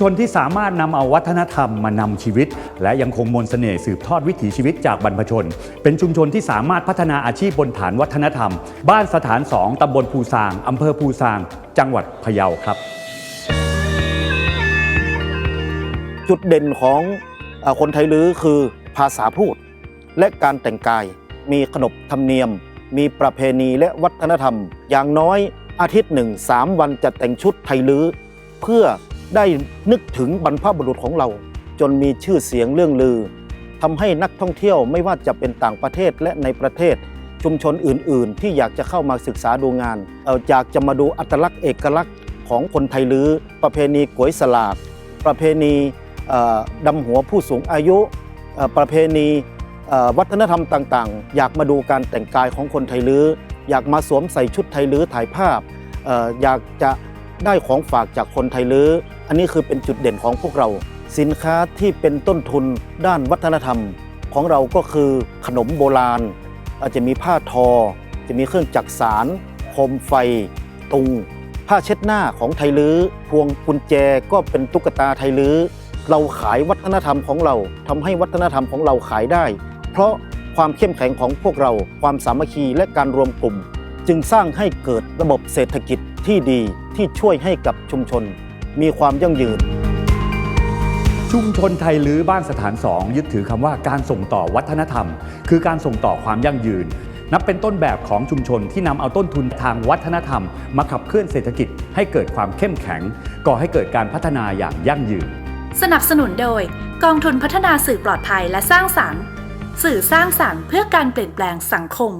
ชนที่สามารถนำเอาวัฒนธรรมมานำชีวิต และยังคงมนต์เสน่ห์สืบทอดวิถีชีวิตจากบรรพชน เป็นชุมชนที่สามารถพัฒนาอาชีพบนฐานวัฒนธรรม บ้านสถานสองตำบลภูซางอำเภอภูซาง จังหวัดพะเยาครับ จุดเด่นของเออคนไทยลื้อคือภาษาพูด และการแต่งกาย มีขนบธรรมเนียม มีประเพณีและวัฒนธรรม อย่างน้อยอาทิตย์หนึ่งสามวันจะแต่งชุดไทยลื้อเพื่อ ได้นึกถึงบรรพบุรุษของเรา จนมีชื่อเสียงเรื่องลือทำให้นักท่องเที่ยวไม่ว่าจะเป็นต่างประเทศและในประเทศ ชุมชนอื่น ๆ ที่อยากจะเข้ามาศึกษาดูงานเออยากจะมาดูอัตลักษณ์เอกลักษณ์ของคนไทยลื้อประเพณีก๋วยสลากประเพณีดำหัวผู้สูงอายุประเพณีวัฒนธรรมต่างๆ อยากมาดูการแต่งกายของคนไทยลื้อ อยากมาสวมใส่ชุดไทยลื้อถ่ายภาพอออยากจะได้ของฝากจากคนไทยลื้อ อันนี้คือเป็นจุดเด่นของพวกเรา สินค้าที่เป็นต้นทุนด้านวัฒนธรรม ของเราก็คือขนมโบราณ อาจจะมีผ้าทอ จะมีเครื่องจักสารโคมไฟ ตุง ผ้าเช็ดหน้าของไทยลื้อพวงกุญแจก็เป็นตุ๊กตาไทยลื้อเราขายวัฒนธรรมของเราทำให้วัฒนธรรมของเราขายได้ เพราะความเข้มแข็งของพวกเรา ความสามัคคีและการรวมกลุ่ม จึงสร้างให้เกิดระบบเศรษฐกิจที่ดีที่ช่วยให้กับชุมชน มีความยั่งยืน ชุมชนไทยลื้อบ้านสถานสองยึดถือคำว่าการส่งต่อวัฒนธรรม คือการส่งต่อความยั่งยืน นับเป็นต้นแบบของชุมชนที่นำเอาต้นทุนทางวัฒนธรรม มาขับเคลื่อนเศรษฐกิจ ให้เกิดความเข้มแข็ง ก่อให้เกิดการพัฒนาอย่างยั่งยืน สนับสนุนโดย กองทุนพัฒนาสื่อปลอดภัยและสร้างสรรค์ สื่อสร้างสรรค์เพื่อการเปลี่ยนแปลงสังคม